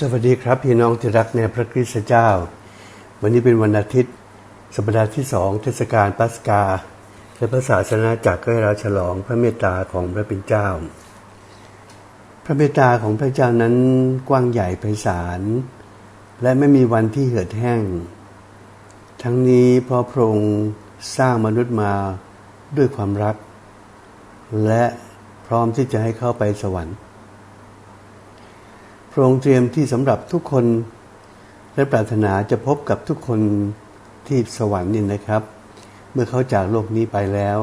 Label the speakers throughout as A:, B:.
A: สวัสดีครับพี่น้องที่รักในพระคริสตเจ้า วันนี้เป็นวันอาทิตย์ สัปดาห์ที่สองเทศกาลปัสกา และพระศาสนาจักรก็ให้เราฉลองพระเมตตาของพระเป็นเจ้า พระเมตตาของพระเจ้านั้นกว้างใหญ่ไพศาลและไม่มีวันที่เหือดแห้ง ทั้งนี้เพราะพระองค์สร้างมนุษย์มาด้วยความรัก และพร้อมที่จะให้เข้าไปสวรรค์ พระองค์เตรียมที่สำหรับทุกคนและปรารถนาจะพบกับทุกคนที่สวรรค์นี่นะครับ เมื่อเขาจากโลกนี้ไปแล้ว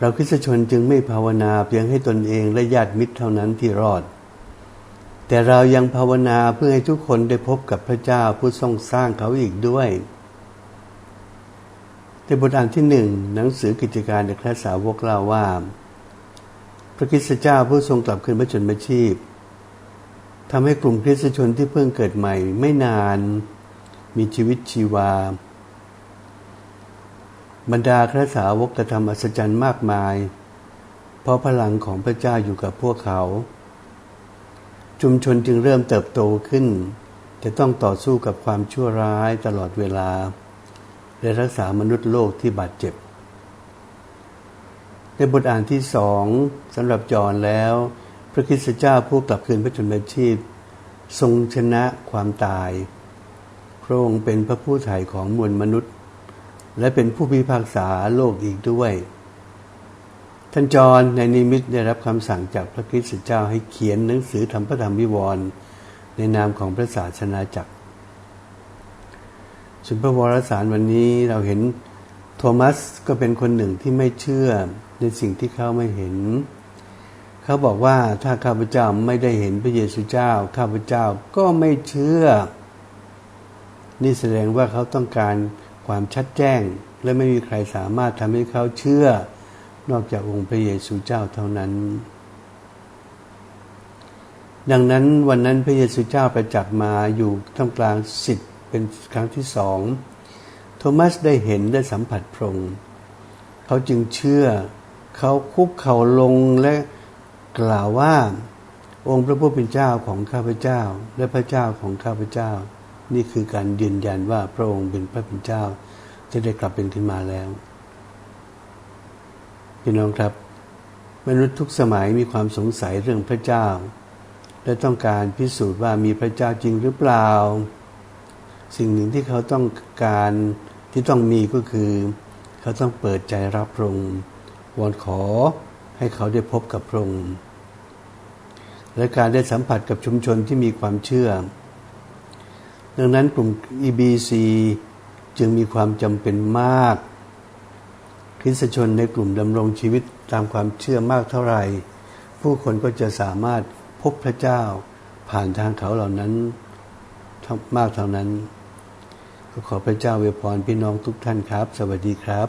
A: เราคริสชนจึงไม่ภาวนาเพียงให้ตนเองและญาติมิตรเท่านั้นที่รอด แต่เรายังภาวนาเพื่อให้ทุกคนได้พบกับพระเจ้าผู้ทรงสร้างเขาอีกด้วยในบทอ่านที่หนึ่งหนังสือกิจการในคราสาวกเล่าว่า พระคริสตเจ้าผู้ทรงกลับคืนพระชนมชีพ ทำให้กลุ่มคริสตชนที่เพิ่งเกิดใหม่ ไม่นานมีชีวิตชีวา บรรดาคราสาวกกระทำอัศจรรย์มากมาย เพราะพลังของพระเจ้าอยู่กับพวกเขา ชุมชนจึงเริ่มเติบโตขึ้น จะต้องต่อสู้กับความชั่วร้ายตลอดเวลา และรักษามนุษย์โลกที่บาดเจ็บ ในบทอ่านที่สองสำหรับจอห์นแล้ว พระคริสตเจ้าผู้กลับคืนพระชนมชีพ ทรงชนะความตาย พระองค์เป็นพระผู้ไถ่ของมวลมนุษย์ และเป็นผู้พิพากษาโลกอีกด้วย ท่านจอนในนิมิตได้รับคำสั่งจากพระคริสตเจ้าให้เขียนหนังสือธรรมพระธรรมวิวรณ์ในนามของพระศาสนาจักรส่วนพระวรสารวันนี้เราเห็นโทมัสก็เป็นคนหนึ่งที่ไม่เชื่อในสิ่งที่เขาไม่เห็น เขาบอกว่าถ้าข้าพเจ้าไม่ได้เห็นพระเยซูเจ้า ข้าพเจ้าก็ไม่เชื่อ นี่แสดงว่าเขาต้องการความชัดแจ้ง และไม่มีใครสามารถทำให้เขาเชื่อ นอกจากองค์พระเยซูเจ้าเท่านั้น ดังนั้นวันนั้นพระเยซูเจ้าไปจักมาอยู่ท่ามกลางสิทธิ์เป็นครั้งที่สองโทมัสได้เห็นได้สัมผัสพระองค์เขาจึงเชื่อ เขาคุกเข่าลงและ กล่าวว่าองค์พระผู้เป็นเจ้าของข้าพเจ้า และพระเจ้าของข้าพเจ้า นี่คือการยืนยันว่าพระองค์เป็นพระเป็นเจ้า จะได้กลับเป็นขึ้นมาแล้วพี่น้องครับ มนุษย์ทุกสมัยมีความสงสัยเรื่องพระเจ้า และต้องการพิสูจน์ว่ามีพระเจ้าจริงหรือเปล่า สิ่งหนึ่งที่เขาต้องการที่ต้องมีก็คือ เขาต้องเปิดใจรับพระองค์วอนขอ ให้เขาได้พบกับพระองค์และการได้สัมผัสกับชุมชนที่มีความเชื่อ ดังนั้นกลุ่ม EBC จึงมีความจำเป็นมาก คริสตชนในกลุ่มดำรงชีวิตตามความเชื่อมากเท่าไหร่ ผู้คนก็จะสามารถพบพระเจ้าผ่านทางเขาเหล่านั้นมากเท่านั้น ก็ขอพระเจ้าเวพรพี่น้องทุกท่านครับ สวัสดีครับ